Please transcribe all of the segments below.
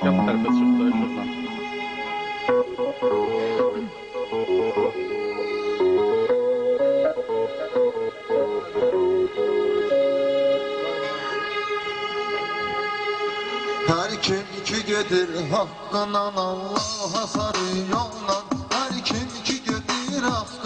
Siamo per questo giornale. Her kim ki gelir hakkından Allah'a sarı yoldan Her kim ki gelir hakkından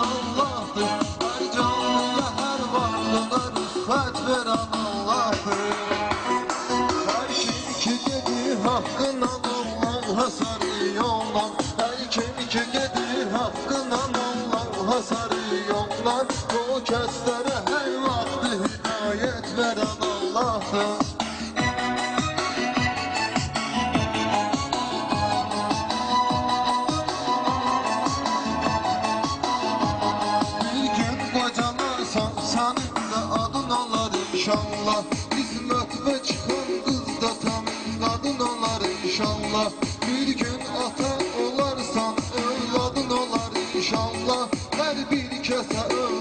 Allah'tır Her canlıya her varlığına rüfet Allah'tır Her kim ki dedi hakkına Allah'a sarıyorlar Her kim ki dedi hakkına Allah'a sarıyorlar Bu kestlere her vakti hidayet veren Allah'tır Azerbaycan'a san, sənin adın olar inşallah. Qismət və çıxan qız da sənin qadın olar inşallah. Bir gün ata olarsan övladın olar inşallah. Hər bir kəsə övladın